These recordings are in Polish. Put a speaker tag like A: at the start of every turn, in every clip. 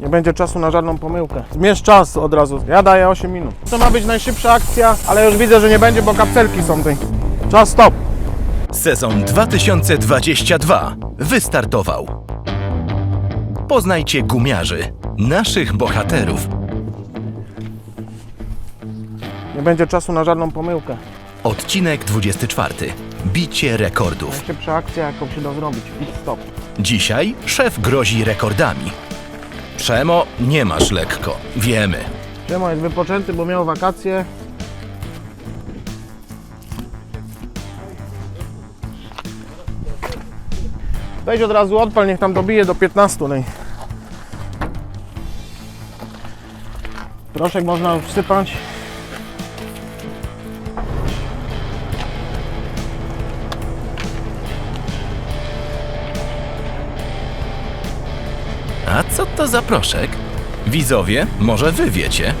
A: Nie będzie czasu na żadną pomyłkę. Zmierz czas od razu. Ja daję 8 minut. To ma być najszybsza akcja, ale już widzę, że nie będzie, bo kapselki są tej. Czas stop.
B: Sezon 2022 wystartował. Poznajcie gumiarzy, naszych bohaterów.
A: Nie będzie czasu na żadną pomyłkę.
B: Odcinek 24. Bicie rekordów.
A: Najszybsza akcja, jaką się da zrobić. Stop.
B: Dzisiaj szef grozi rekordami. Przemo, nie masz lekko, wiemy.
A: Siema jest wypoczęty, bo miał wakacje. Weź od razu odpal, niech tam dobije do 15. No i... Proszek można wsypać.
B: A co to za proszek? Widzowie, może wy wiecie?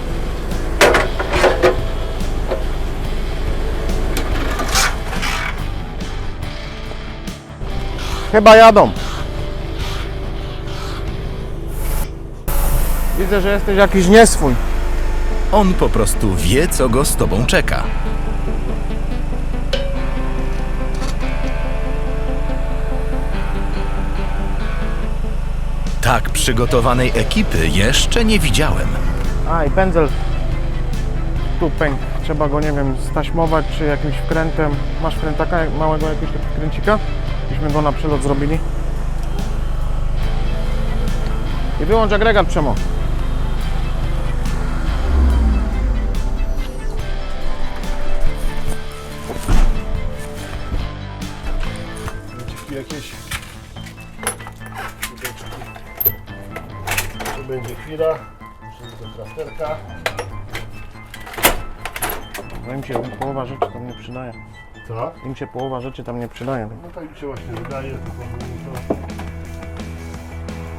A: Chyba jadą. Widzę, że jesteś jakiś nieswój.
B: On po prostu wie, co go z tobą czeka. Tak przygotowanej ekipy jeszcze nie widziałem.
A: A i pędzel tu pęk. Trzeba go, nie wiem, staśmować czy jakimś wkrętem. Masz wkrętaka małego jakiegoś takiego wkręcika? Byśmy go na przelot zrobili. I wyłącz agregat Przemo.
C: Jakieś. Chwila. Muszę do krasterka.
A: No im się połowa rzeczy tam nie przydaje.
C: Co?
A: Im się połowa rzeczy tam nie przydaje.
C: No tak mi się właśnie wydaje, tylko muszę...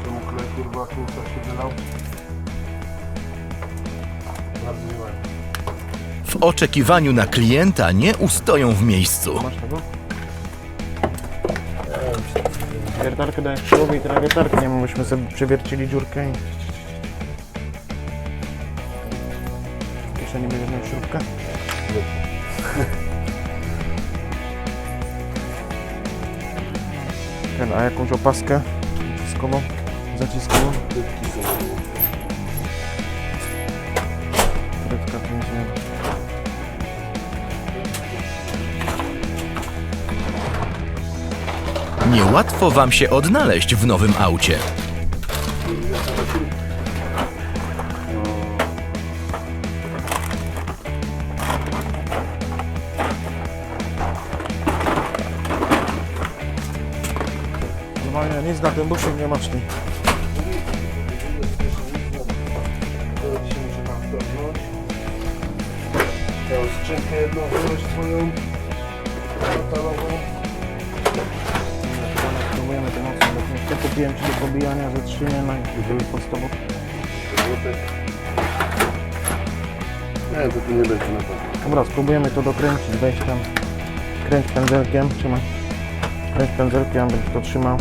C: Czemu klej kurwa kurwa się wylał? Bardzo ładnie.
B: W oczekiwaniu na klienta nie ustoją w miejscu.
A: Masz tego? Wiertarkę dajesz krzyłowi i teraz wiertarkę nie mam, byśmy sobie przewiercili dziurkę i... śrubkę? Ten, a jakąś opaskę zaciskową? Zaciskową? Ma.
B: Niełatwo wam się odnaleźć w nowym aucie.
A: Nic na tym busie nie masz ty.
C: Skrzynkę jedną wziąć swoją. Metalową.
A: Spróbujemy to mocno dotknąć. Ja kupiłem ci do pobijania ze trzy nie na podstawowe.
C: Złotek. Nie, to tu nie będzie na pewno.
A: Dobra, spróbujemy to dokręcić, weź tam, kręć pędzelkiem, trzymaj. Kręć pędzelkiem, będziesz to trzymał.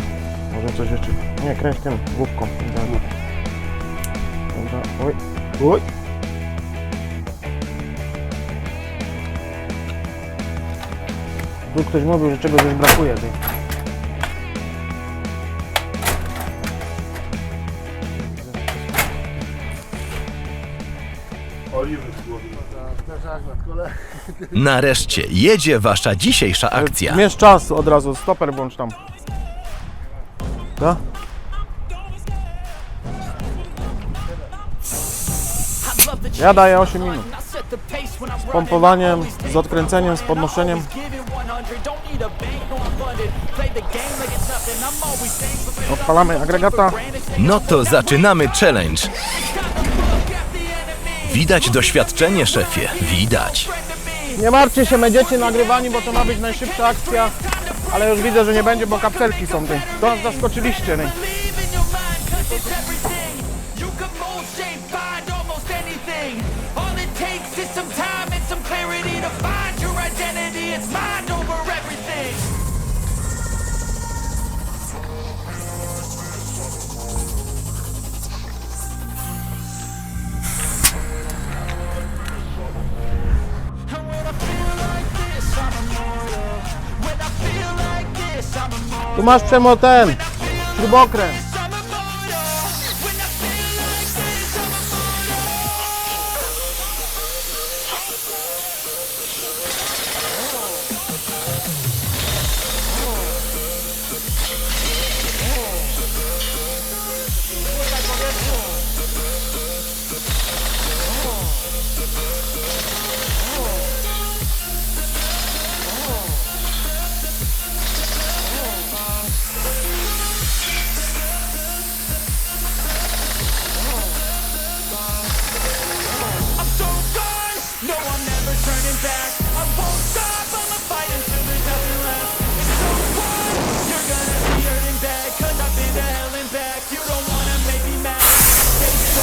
A: Może coś jeszcze, nie, kręć tym główką. Dobra, Dobra. oj, oj. Tu ktoś mówił, że czegoś już brakuje. Tej.
C: Oliwy z głowy.
B: Nareszcie jedzie wasza dzisiejsza akcja.
A: Zmierz czas od razu, stoper włącz tam. Da? Ja daję 8 minut.
D: Z pompowaniem, z odkręceniem, z podnoszeniem.
A: Odpalamy agregata.
B: No to zaczynamy challenge. Widać doświadczenie, szefie, widać.
A: Nie martwcie się, będziecie nagrywani, bo to ma być najszybsza akcja. Ale już widzę, że nie będzie, bo kapselki są tej. To nas zaskoczyliście. Nie? Tu masz przemo śrubokręt.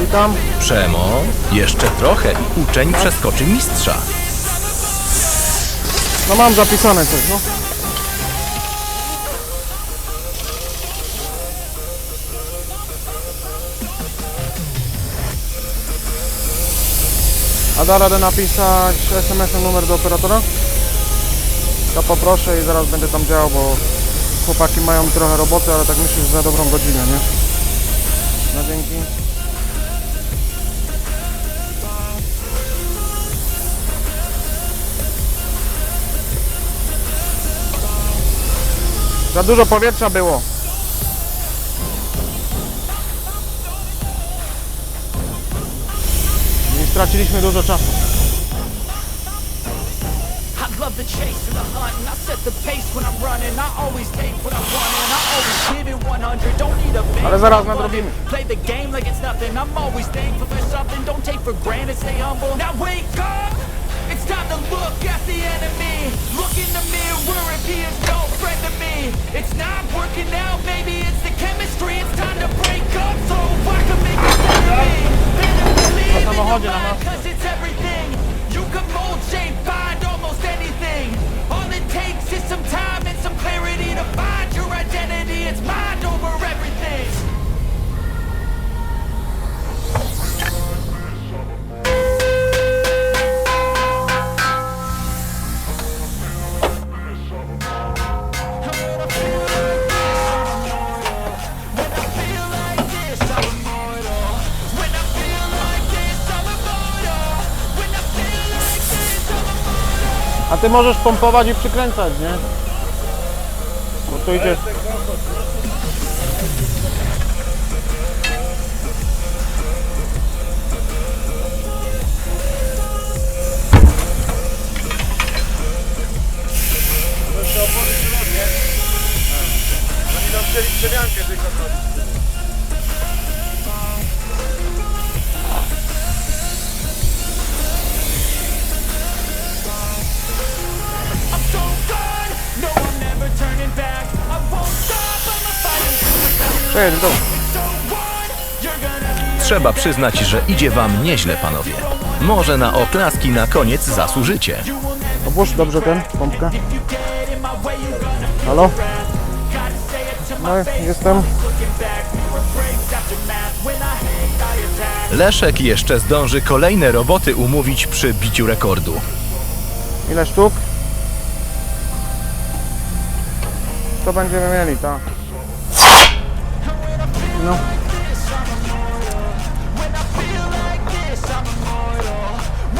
A: Witam.
B: Przemo, jeszcze trochę i uczeń przeskoczy mistrza.
A: No mam zapisane coś, no. A da radę napisać SMS-em numer do operatora? To poproszę i zaraz będę tam działał, bo chłopaki mają trochę roboty, ale tak myślę, że za dobrą godzinę, nie? No dzięki. Za dużo powietrza było. I straciliśmy dużo czasu.
D: I love the chase and the hunt and I set the pace when I'm running I always take what I want and I always give it 100 Don't need a bank
A: Ale zaraz nadrobimy.
D: Play the game like it's nothing I'm always thankful for something Don't take for granted, stay humble Now wake up! It's time to look at the enemy. Look in the mirror if he is no friend to me. It's not working out, maybe it's the chemistry. It's time to break up so I can make better me. Better believe in your mind, cause it's everything. You can mold, shape,
A: A ty możesz pompować i przykręcać, nie? Bo tu idzie...
C: Przemiankę tylko zrobić.
A: W
B: Trzeba przyznać, że idzie wam nieźle, panowie. Może na oklaski na koniec zasłużycie.
A: Opuść dobrze ten, pompkę. Halo? No, jestem.
B: Leszek jeszcze zdąży kolejne roboty umówić przy biciu rekordu.
A: Ile sztuk? To będziemy mieli, tak. No.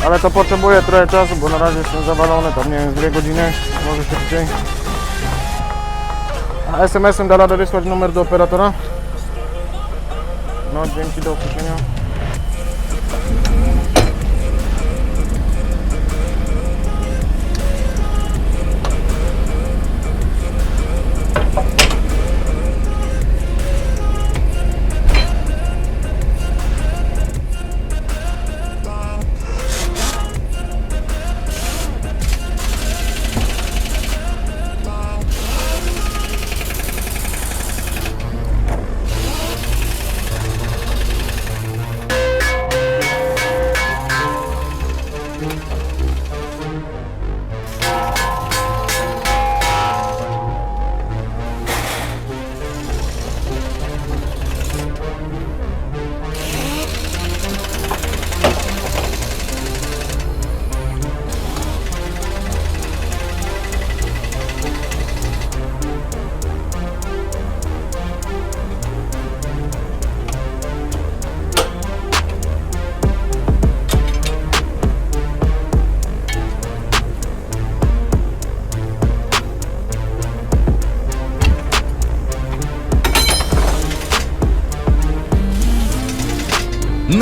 A: Ale to potrzebuję trochę czasu, bo na razie jestem zawalony, tam nie wiem, z dwie godziny, może szybciej. A SMS-em da radę wysłać numer do operatora? No, dzięki, do usłyszenia.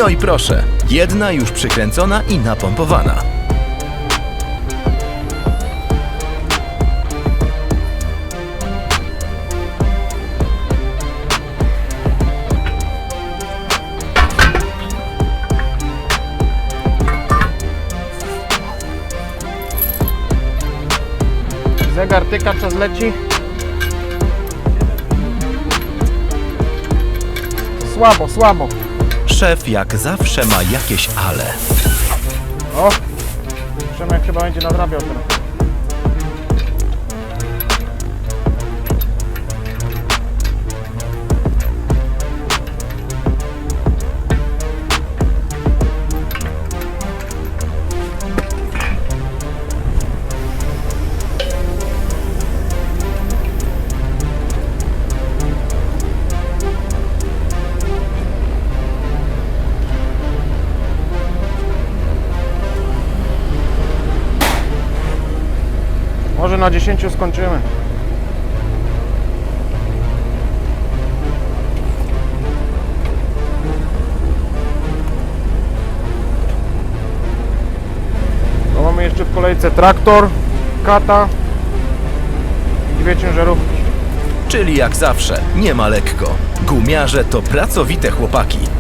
B: No i proszę, jedna już przykręcona i napompowana.
A: Zegar tyka, czas leci. Słabo, słabo.
B: Szef jak zawsze ma jakieś ale.
A: O! Przemek chyba będzie nadrabiał teraz. Może na 10 skończymy. To mamy jeszcze w kolejce traktor, kata i dwie ciężarówki.
B: Czyli jak zawsze, nie ma lekko. Gumiarze to pracowite chłopaki.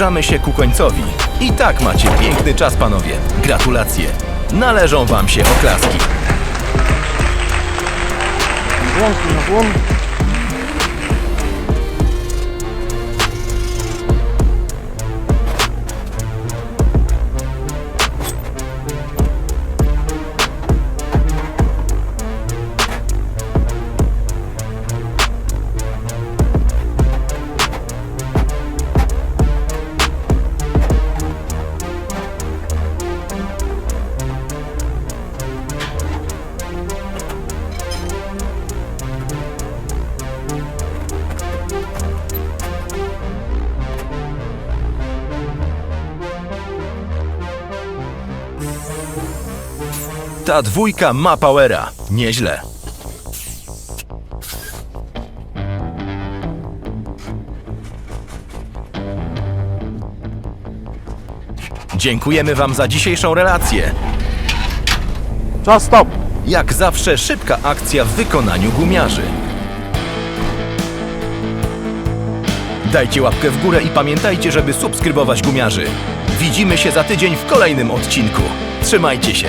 B: Zbliżamy się ku końcowi. I tak macie piękny czas, panowie. Gratulacje. Należą wam się oklaski.
A: Łąki na złom.
B: Ta dwójka ma powera. Nieźle. Dziękujemy Wam za dzisiejszą relację.
A: Czas stop!
B: Jak zawsze szybka akcja w wykonaniu gumiarzy. Dajcie łapkę w górę i pamiętajcie, żeby subskrybować gumiarzy. Widzimy się za tydzień w kolejnym odcinku. Trzymajcie się.